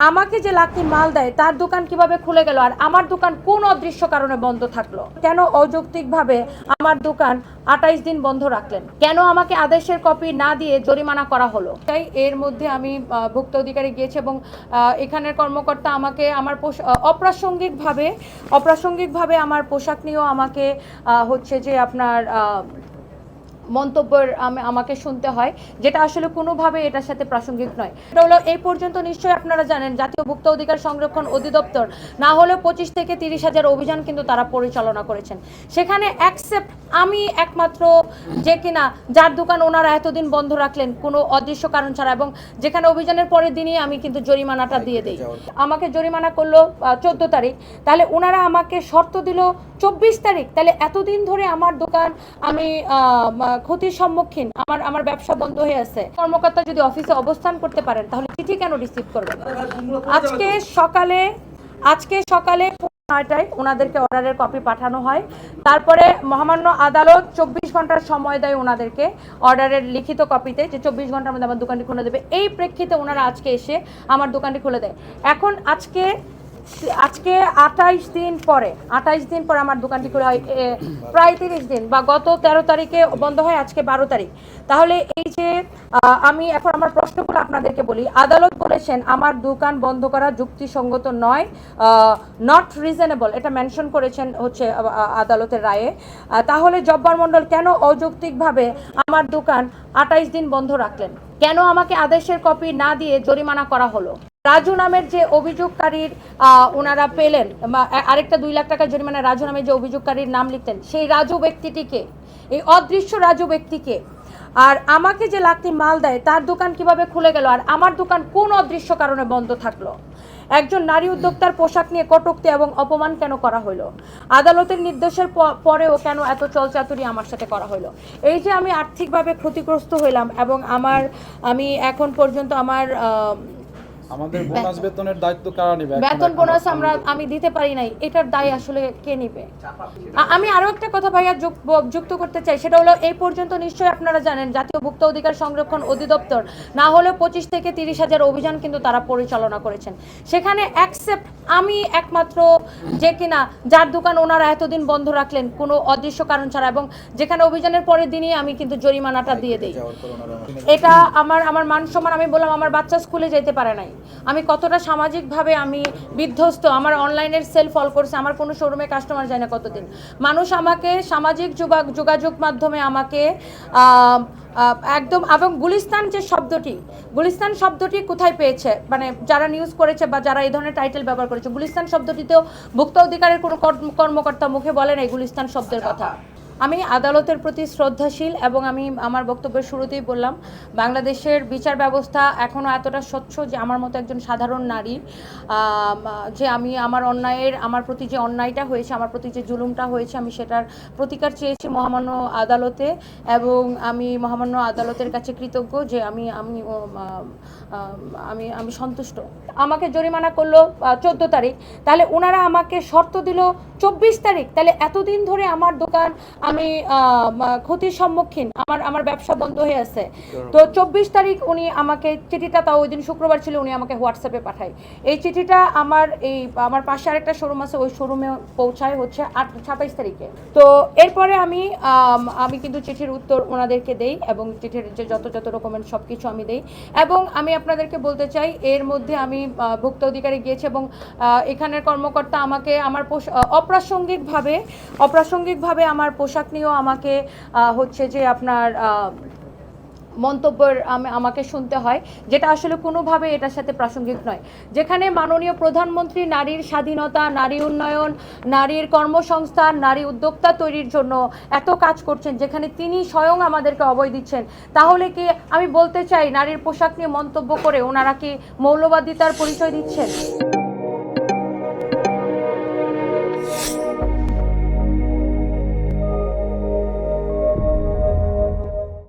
আমাকে যে লাকি মাল দেয়, তার দোকান কীভাবে খুলে গেল আর আমার দোকান কোন অদৃশ্য কারণে বন্ধ থাকল? কেন অযৌক্তিকভাবে আমার দোকান আঠাইশ দিন বন্ধ রাখলেন? কেন আমাকে আদেশের কপি না দিয়ে জরিমানা করা হলো? তাই এর মধ্যে আমি ভুক্ত অধিকারী গিয়েছি এবং এখানের কর্মকর্তা আমাকে আমার অপ্রাসঙ্গিকভাবে অপ্রাসঙ্গিকভাবে আমার পোশাক নিয়েও আমাকে হচ্ছে যে আপনার মন্তব্যের আম- আমাকে শুনতে হয় যেটা আসলে কোনোভাবে এটার সাথে প্রাসঙ্গিক নয়। এটা হলো এই পর্যন্ত নিশ্চয়ই আপনারা জানেন জাতীয় ভুক্ত অধিকার সংরক্ষণ অধিদপ্তর না হলে পঁচিশ থেকে তিরিশ হাজার অভিযান কিন্তু তারা পরিচালনা করেছেন। সেখানে অ্যাকসেপ্ট আমি একমাত্র যে কিনা যার দোকান ওনারা এতদিন বন্ধ রাখলেন কোনো অদৃশ্য কারণ ছাড়া এবং যেখানে অভিযানের পরের দিনই আমি কিন্তু জরিমানাটা দিয়ে দিই। আমাকে জরিমানা করল চোদ্দ তারিখ। তাহলে ওনারা আমাকে শর্ত দিল চব্বিশ তারিখ। তাহলে এতদিন ধরে আমার দোকান আমি ক্ষতির সম্মুখীন, আমার আমার ব্যবসা বন্ধ হয়ে আছে। কর্মকর্তা যদি অফিসে অবস্থান করতে পারেন, তাহলে চিঠি কেন রিসিভ করবেন? আজকে সকালে আজকে সকালে নয়টায় ওনাদেরকে অর্ডারের কপি পাঠানো হয়। তারপরে মহামান্য আদালত চব্বিশ ঘণ্টার সময় দেয় ওনাদেরকে অর্ডারের লিখিত কপিতে যে চব্বিশ ঘণ্টার মধ্যে আমার দোকানটি খুলে দেবে। এই প্রেক্ষিতে ওনারা আজকে এসে আমার দোকানটি খুলে দেয়। এখন আজকে আজকে আঠাইশ দিন পরে, আঠাইশ দিন পরে আমার দোকানটি খোলা হয় প্রায় তিরিশ দিন বা গত তেরো তারিখে বন্ধ হয়, আজকে বারো তারিখ। তাহলে এই যে আমি এখন আমার প্রশ্নগুলো আপনাদেরকে বলি। আদালত বলেছেন আমার দোকান বন্ধ করা যুক্তিসঙ্গত নয় নট রিজনেবল এটা মেনশন করেছেন হচ্ছে আদালতের রায়ে। তাহলে জব্বার মণ্ডল কেন অযৌক্তিকভাবে আমার দোকান আঠাইশ দিন বন্ধ রাখলেন? কেন আমাকে আদেশের কপি না দিয়ে জরিমানা করা হলো? রাজু নামের যে অভিযোগকারীর ওনারা পেলেন আরেকটা দুই লাখ টাকা জরিমানা রাজু নামের যে অভিযোগকারীর নাম লিখতেন সেই রাজু ব্যক্তিটিকে, এই অদৃশ্য রাজু ব্যক্তিকে, আর আমাকে যে লাখটি মাল দেয়, তার দোকান কীভাবে খুলে গেল, আর আমার দোকান কোন অদৃশ্য কারণে বন্ধ থাকল? একজন নারী উদ্যোক্তার পোশাক নিয়ে কটূক্তি এবং অপমান কেন করা হলো আদালতের নির্দেশের পরেও কেন এত চলচাতুরি আমার সাথে করা হলো এই যে আমি আর্থিকভাবে ক্ষতিগ্রস্ত হইলাম এবং আমার, আমি এখন পর্যন্ত আমার আমাদের বোনাস বেতনের দায়িত্ব কারা নিবে? বেতন বোনাস আমরা আমি দিতে পারি নাই। এটার দায় আসলে কে নিবে? আমি আরও একটা কথা ভাইয়া যোগ- যুক্ত করতে চাই। সেটা হলো এই পর্যন্ত নিশ্চয়ই আপনারা জানেন জাতীয় ভুক্ত অধিকার সংরক্ষণ অধিদপ্তর না হলে পঁচিশ থেকে তিরিশ হাজার অভিযান কিন্তু তারা পরিচালনা করেছেন। সেখানে অ্যাকসেপ্ট আমি একমাত্র যে কিনা যার দোকান ওনারা এতদিন বন্ধ রাখলেন কোনো অদৃশ্য কারণ ছাড়া এবং যেখানে অভিযানের পরের দিনই আমি কিন্তু জরিমানাটা দিয়ে দিই। এটা আমার আমার মান সম্মান আমি বললাম আমার বাচ্চা স্কুলে যেতে পারে নাই। আমি কতটা সামাজিকভাবে আমি বিধ্বস্ত, আমার অনলাইনের সেল ফল করছে, আমার কোনো শোরুমে কাস্টমার যায় না কতদিন। মানুষ আমাকে সামাজিক যোগা- যোগাযোগ মাধ্যমে আমাকে একদম, এবং গুলিস্তান যে শব্দটি, গুলিস্তান শব্দটি কোথায় পেয়েছে? মানে যারা নিউজ করেছে বা যারা এই ধরনের টাইটেল ব্যবহার করেছে, গুলিস্তান শব্দটিতেও ভুক্ত অধিকারের কোনো কর্ম- কর্মকর্তা মুখে বলেন এই গুলিস্তান শব্দের কথা। আমি আদালতের প্রতি শ্রদ্ধাশীল এবং আমি আমার বক্তব্যের শুরুতেই বললাম, বাংলাদেশের বিচার ব্যবস্থা এখনও এতটা স্বচ্ছ যে আমার মতো একজন সাধারণ নারী যে আমি আমার অন্যায়ের, আমার প্রতি যে অন্যায়টা হয়েছে, আমার প্রতি যে জুলুমটা হয়েছে, আমি সেটার প্রতিকার চেয়েছি মহামান্য আদালতে এবং আমি মহামান্য আদালতের কাছে কৃতজ্ঞ যে আমি আমি আমি আমি সন্তুষ্ট। আমাকে জরিমানা করল চোদ্দ তারিখ। তাহলে ওনারা আমাকে শর্ত দিল চব্বিশ তারিখ। তাহলে এতদিন ধরে আমার দোকান আমি ক্ষতির সম্মুখীন। আমার আমার ব্যবসা বন্ধ হয়ে আছে। তো চব্বিশ তারিখ উনি আমাকে চিঠিটা তাও ওই দিন শুক্রবার ছিল উনি আমাকে হোয়াটসঅ্যাপে পাঠায়। এই চিঠিটা আমার এই আমার পাশে আরেকটা শোরুম আছে ওই শোরুমে পৌঁছায় হচ্ছে আট সাতাইশ তারিখে। তো এরপরে আমি আমি কিন্তু চিঠির উত্তর ওনাদেরকে দেই এবং চিঠির যে যত যত রকমের সব কিছু আমি দেই। এবং আমি আপনাদেরকে বলতে চাই এর মধ্যে আমি ভুক্ত অধিকারী গিয়েছি এবং এখানের কর্মকর্তা আমাকে আমার অপ্রাসঙ্গিকভাবে অপ্রাসঙ্গিকভাবে আমার পোশাক নিয়েও আমাকে হচ্ছে যে আপনার মন্তব্যের আম- আমাকে শুনতে হয়, যেটা আসলে কোনোভাবে এটার সাথে প্রাসঙ্গিক নয়। যেখানে মাননীয় প্রধানমন্ত্রী নারীর স্বাধীনতা, নারী উন্নয়ন, নারীর কর্মসংস্থান নারী উদ্যোক্তা তৈরির জন্য এত কাজ করছেন, যেখানে তিনি স্বয়ং আমাদেরকে অবয় দিচ্ছেন, তাহলে কি আমি বলতে চাই নারীর পোশাক নিয়ে মন্তব্য করে ওনারা কি মৌলবাদিতার পরিচয় দিচ্ছেন?